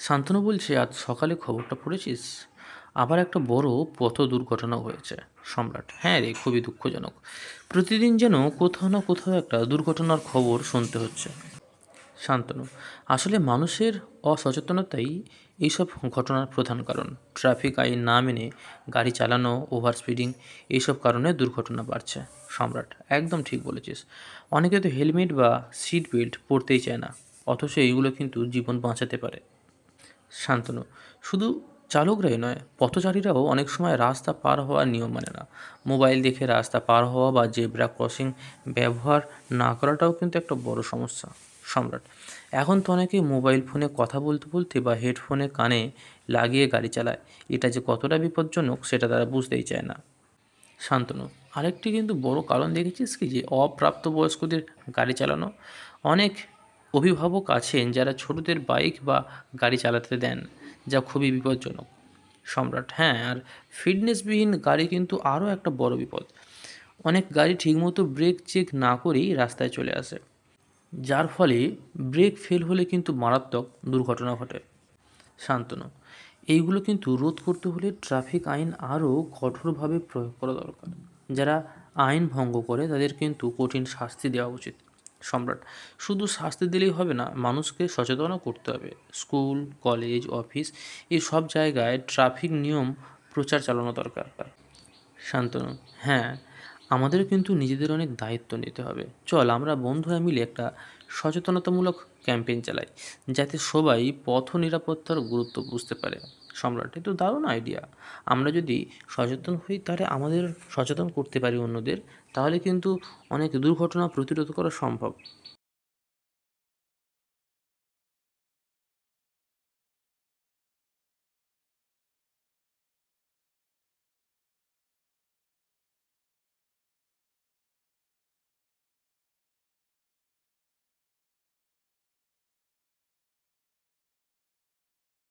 শান্তনু বলছে, আজ সকালে খবরটা পড়েছিস? আবার একটা বড় পথ দুর্ঘটনা হয়েছে। সম্রাট হ্যাঁ রে, খুবই দুঃখজনক। প্রতিদিন যেন কোথাও না কোথাও একটা দুর্ঘটনার খবর শুনতে হচ্ছে। শান্তনু, আসলে মানুষের অসচেতনতাই এইসব ঘটনার প্রধান কারণ। ট্রাফিক আইন না মেনে গাড়ি চালানো ওভার স্পিডিং এইসব কারণে দুর্ঘটনা বাড়ছে। সম্রাট, একদম ঠিক বলেছিস। অনেকে তো হেলমেট বা সিট বেল্ট পরতেই চায় না। অথচ এইগুলো কিন্তু জীবন বাঁচাতে পারে। শান্তনু শুধু চালকরাই নয়, পথচারীরাও অনেক সময় রাস্তা পার হওয়ার নিয়ম মানে না। মোবাইল দেখে রাস্তা পার হওয়া বা জেব্রা ক্রসিং ব্যবহার না করাটাও কিন্তু একটা বড় সমস্যা, সম্রাট। এখন তো অনেকে মোবাইল ফোনে কথা বলতে বলতে বা হেডফোনে কানে লাগিয়ে গাড়ি চালায়। এটা যে কতটা বিপজ্জনক সেটা তারা বুঝতেই চায় না। শান্তনু আরেকটি কিন্তু বড় কারণ দেখেছিস কি যে অপ্রাপ্তবয়স্কদের গাড়ি চালানো? অনেক অভিভাবক আছেন যারা ছোটদের বাইক বা গাড়ি চালাতে দেন, যা খুবই বিপজ্জনক। সম্রাট হ্যাঁ আর ফিটনেসবিহীন গাড়ি কিন্তু আরও একটা বড় বিপদ। অনেক গাড়ি ঠিকমতো ব্রেক চেক না করেই রাস্তায় চলে আসে। যার ফলে ব্রেক ফেল হলে কিন্তু মারাত্মক দুর্ঘটনা ঘটে। শান্তনু এইগুলো কিন্তু রোধ করতে হলে ট্রাফিক আইন আরও কঠোরভাবে প্রয়োগ করা দরকার। যারা আইন ভঙ্গ করে তাদের কিন্তু কঠিন শাস্তি দেওয়া উচিত। সম্রাট। শুধু শাস্তি দিলেই হবে না, মানুষকে সচেতনও করতে হবে। স্কুল, কলেজ, অফিস, এই সব জায়গায় ট্রাফিক নিয়ম, প্রচার চালানো দরকার। শান্তনু হ্যাঁ আমাদেরও কিন্তু নিজেদের অনেক দায়িত্ব নিতে হবে। চল, আমরা বন্ধুরা মিলে একটা সচেতনতামূলক ক্যাম্পেইন চালাই, যাতে সবাই পথ নিরাপত্তার গুরুত্ব বুঝতে পারে। সম্রাট তো দারুণ আইডিয়া আমরা যদি সচেতন হই, তাহলে আমাদের সচেতন করতে পারি অন্যদের, তাহলে কিন্তু অনেক দুর্ঘটনা প্রতিরোধ করা সম্ভব।